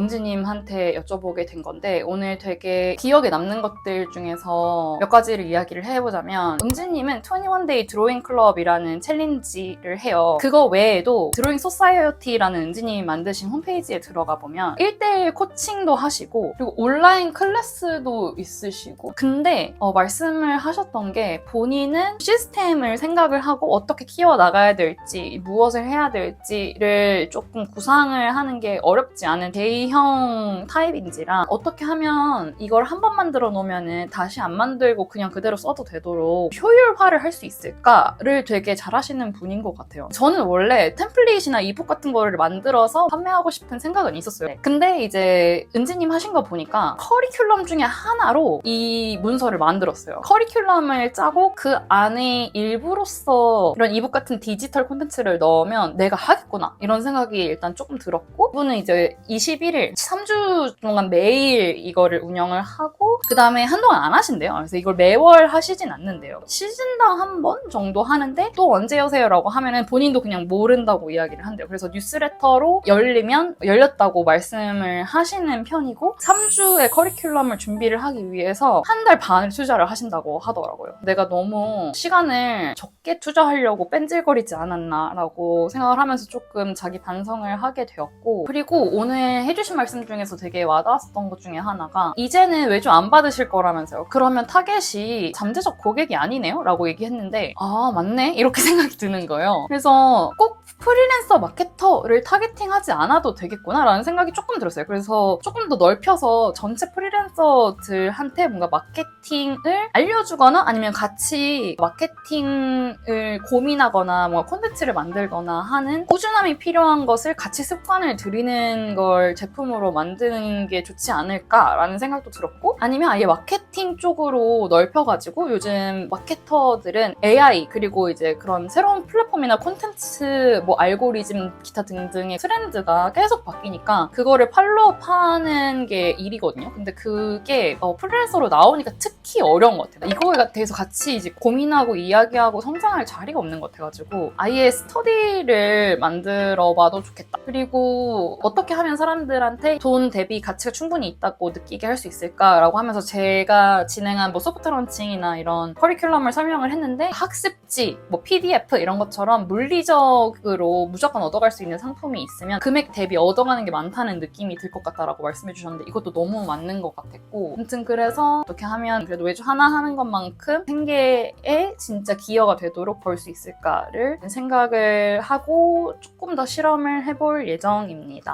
은지님한테 여쭤보게 된 건데 오늘 되게 기억에 남는 것들 중에서 몇 가지를 이야기를 해보자면 은지님은 21day 드로잉 클럽이라는 챌린지를 해요. 그거 외에도 드로잉 소사이어티라는 은지님이 만드신 홈페이지에 들어가 보면 1대1 코칭도 하시고 그리고 온라인 클래스도 있으시고 근데 어, 말씀을 하셨던 게 본인은 시스템을 생각을 하고 어떻게 키워 나가야 될지 무엇을 해야 될지를 조금 구상을 하는 게 어렵지 않은 대형 타입인지라 어떻게 하면 이걸 한 번 만들어 놓으면 다시 안 만들고 그냥 그대로 써도 되도록 효율화를 할 수 있을까를 되게 잘하시는 분인 것 같아요. 저는 원래 템플릿이나 이북 같은 거를 만들어서 판매하고 싶은 생각은 있었어요. 근데 이제 은지님 하신 거 보니까 커리큘럼 중에 하나로 이 문서를 만들었어요. 커리큘럼을 짜고 그 안에 일부로서 이런 이북 같은 디지털 콘텐츠를 넣으면 내가 하겠구나 이런 생각이 일단 조금 들었고 이분은 이제 21일 3주 동안 매일 이거를 운영을 하고 그 다음에 한동안 안 하신대요. 그래서 이걸 매월 하시진 않는데요. 시즌당 한 번 정도 하는데 또 언제 여세요라고 하면은 본인도 그냥 모른다고 이야기를 한대요. 그래서 뉴스레터로 열리면 열렸다고 말씀을 하시는 편이고 3주의 커리큘럼을 준비를 하기 위해서 한 달 반을 투자를 하신다고 하더라고요. 내가 너무 시간을 적게 투자하려고 뺀질거리지 않았나라고 생각을 하면서 조금 자기 반성을 하게 되었고 그리고 오늘 해주 신 말씀 중에서 되게 와닿았던 것 중에 하나가 이제는 외주 안 받으실 거라면서요. 그러면 타겟이 잠재적 고객이 아니네요? 라고 얘기했는데 아 맞네? 이렇게 생각이 드는 거예요. 그래서 꼭 프리랜서 마케터를 타겟팅하지 않아도 되겠구나 라는 생각이 조금 들었어요. 그래서 조금 더 넓혀서 전체 프리랜서 들한테 뭔가 마케팅을 알려주거나 아니면 같이 마케팅을 고민하거나 뭔가 콘텐츠를 만들거나 하는 꾸준함이 필요한 것을 같이 습관을 들이는 걸 제품으로 만드는 게 좋지 않을까라는 생각도 들었고 아니면 아예 마케팅 쪽으로 넓혀가지고 요즘 마케터들은 AI 그리고 이제 그런 새로운 플랫폼이나 콘텐츠 뭐 알고리즘 기타 등등의 트렌드가 계속 바뀌니까 그거를 팔로우하는 게 일이거든요. 근데 그게 어, 프리랜서로 나오니까 특히 어려운 것 같아요. 이거에 대해서 같이 이제 고민하고 이야기하고 성장할 자리가 없는 것 같아가지고 아예 스터디를 만들어 봐도 좋겠다. 그리고 어떻게 하면 사람들한테 돈 대비 가치가 충분히 있다고 느끼게 할 수 있을까라고 하면서 제가 진행한 뭐 소프트 런칭이나 이런 커리큘럼을 설명을 했는데 학습지, 뭐 PDF 이런 것처럼 물리적으로 무조건 얻어갈 수 있는 상품이 있으면 금액 대비 얻어가는 게 많다는 느낌이 들 것 같다라고 말씀해 주셨는데 이것도 너무 맞는 것 같 았고 아무튼 그래서 어떻게 하면 그래도 외주 하나 하는 것만큼 생계에 진짜 기여가 되도록 벌 수 있을까를 생각을 하고 조금 더 실험을 해볼 예정입니다.